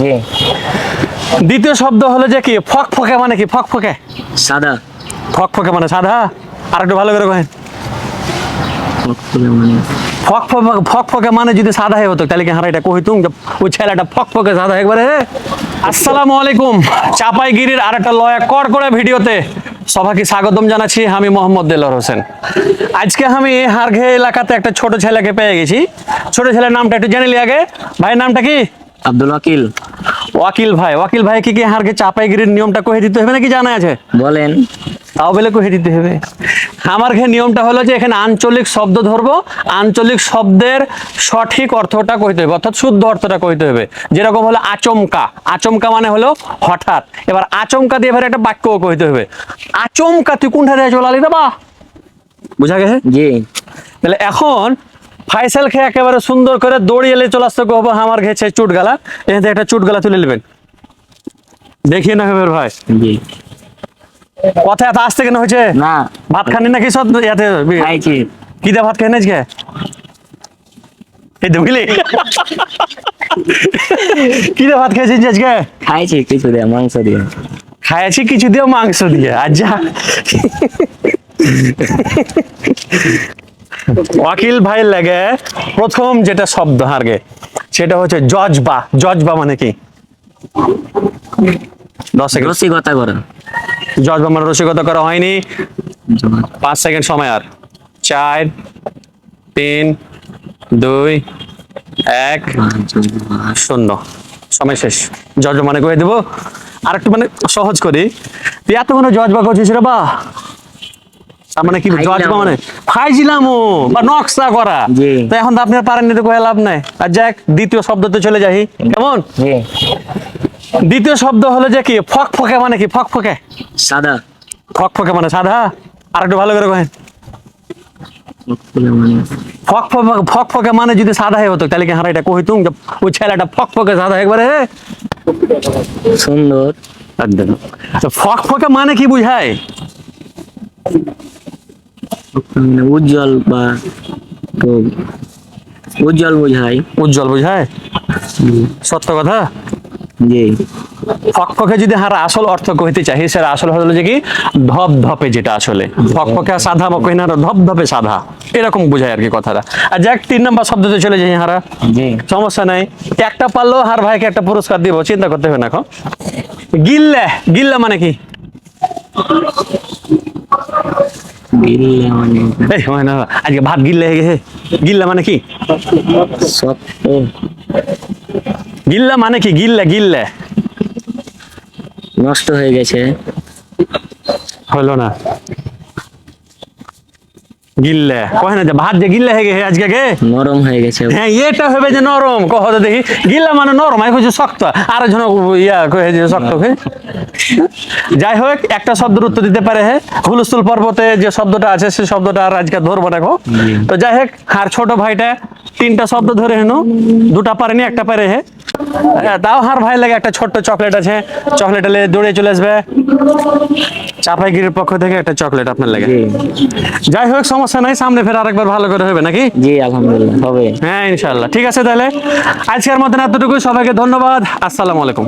জি দ্বিতীয় শব্দ হলো যে কি? ফক ফকে মানে কি? ফক ফকে? সাদা। ফক ফকে মানে সাদা? আর একটু ভালো করে কহেন। মানে? মানে যদি সাদা হয়ে হতো তাহলে কি হারা এটা কহিতুম যে ওই ছেলেটা সাদা একবারে? আসসালামু আলাইকুম। চাপাইগিরির আর একটা লয়া কর করে ভিডিওতে সবাইকে স্বাগতম জানাচ্ছি আমি মোহাম্মদ দেলোয়ার হোসেন। আজকে আমি হারঘে এলাকাতে একটা ছোট ছেলেকে পেয়ে গেছি। ছোট ছেলের নামটা একটু জেনে লি আগে। ভাইয়ের নামটা কি? আব্দুল ওয়াকিল। ওয়াকিল ভাই ওয়াকিল ভাই কি কি হারকে চাপাইগিরির নিয়মটা কহে দিতে হবে নাকি জানা আছে? বলেন। তাও বলে কহে দিতে হবে। আমার ঘে নিয়মটা হলো যে এখানে আঞ্চলিক শব্দ ধরবো আঞ্চলিক শব্দের সঠিক অর্থটা কইতে হবে অর্থাৎ শুদ্ধ অর্থটা কইতে হবে। যেরকম হলো আচমকা আচমকা মানে হলো হঠাৎ। এবার আচমকা দিয়ে এবার একটা বাক্য কইতে হবে। আচমকা তুই কোনটা দিয়ে চলালি বা বুঝা গেছে? জি। তাহলে এখন ফাইসাল খেয়ে একেবারে সুন্দর করে দৌড়িয়ে এলে চলে আসতে কহবো আমার ঘেছে চুট গালা এখান থেকে একটা চুট গালা তুলে নেবেন। দেখিয়ে না হবে ভাই। কথা এত আসতে কেন হয়েছে? না। ভাত খানি নাকি সব? ইয়াতে খাইছি কি? দে ভাত খাই আজকে? এই তো বুঝলি। কি দে ভাত খাইছিস আজকে? খাইছি কিছু দিয়ে মাংস দিয়ে। খাইছি কিছু দিয়ে মাংস দিয়ে। আর যা ওয়াকিল ভাই লাগে প্রথম যেটা শব্দ হারগে সেটা হচ্ছে জজবা জজবা মানে কি? দশ সেকেন্ড রসিকতা করা। জজবা মানে রসিকতা করা হয়নি। পাঁচ সেকেন্ড সময় আর। চার তিন দুই এক শূন্য। সময় শেষ। জজ মানে কয়ে দেবো? আর একটু মানে সহজ করি। তুই এত মানে জজ বা করছিস রে বা। তার মানে কি জজ বা ফাইজিলামো। মানে বা নকশা করা। তো এখন তো আপনি আর পারেননি তো কয়ে লাভ নাই। আর যাক দ্বিতীয় শব্দতে চলে যাই। কেমন? দ্বিতীয় শব্দ হলো যে কি? ফক ফকে মানে কি? ফক ফকে? সাদা। ফক ফকে মানে সাদা? আর একটু ভালো করে কহেন। মানে? ফক ফক ফক ফকে মানে যদি সাদা হয়ে হতো তাহলে কি হারা এটা কহিতুম যে ওই ছেলেটা ফক ফকে সাদা একবারে? সুন্দর। একদম তো ফক ফকে মানে কি বুঝায়? মানে উজ্জ্বল বা তো উজ্জ্বল বোঝায়। উজ্জ্বল বুঝায়? সত্য কথা? জি। ফক ফকে যদি হারা আসল অর্থ কইতে চাই সেটা আসল হলো যে কি? ধপ ধপে যেটা আসলে। ফক ফকে আর সাদা বা কই না ধপ ধপে সাদা এরকম বুঝায় আর কি কথাটা। আর যাক তিন নম্বর শব্দতে চলে যাই হারা। জি। সমস্যা নাই। একটা পারলেও হার ভাইকে একটা পুরস্কার দিব চিন্তা করতে হবে না এখন। গিল্লে গিল্লা মানে কি? গিল্লা মানে। এই হয় না আজকে ভাত গিল্লে হয়ে গেছে। গিল্লা মানে কি? শক্ত গিল্লা মানে কি? গিল্লা গিল্লে। নষ্ট হয়ে গেছে। হলো না। গিল্লে। কয় না যে ভাত যে গিল্লে হয়ে গেছে আজকে গে? নরম হয়ে গেছে। হ্যাঁ এটা হবে যে নরম। কহ তো দেখি গিল্লা মানে নরম আমি কইছি শক্ত। আর জন ইয়া কহে যে শক্ত হয়ে যাই হোক একটা শব্দের উত্তর দিতে পারে হে। হুলস্থুল পর্বতে যে শব্দটা আছে সেই শব্দটা আর আজকে ধরবো না তো যাই হোক আর ছোট ভাইটা তিনটা শব্দ ধরে হেন। দুটা পারেনি একটা পারে হে। হ্যাঁ, তাও হার ভাই লাগে একটা ছোট্ট চকলেট আছে। চকলেট এলে দৌড়ে চলে আসবে। চাপাইগিরির পক্ষ থেকে একটা চকলেট আপনার লাগে। যাই হোক সমস্যা নাই সামনে ফের আরেকবার ভালো করে হবে নাকি? জি আলহামদুলিল্লাহ হবে। হ্যাঁ ইনশাআল্লাহ। ঠিক আছে তাহলে আজকের মতন এতটুকু সবাইকে ধন্যবাদ। আসসালামু আলাইকুম।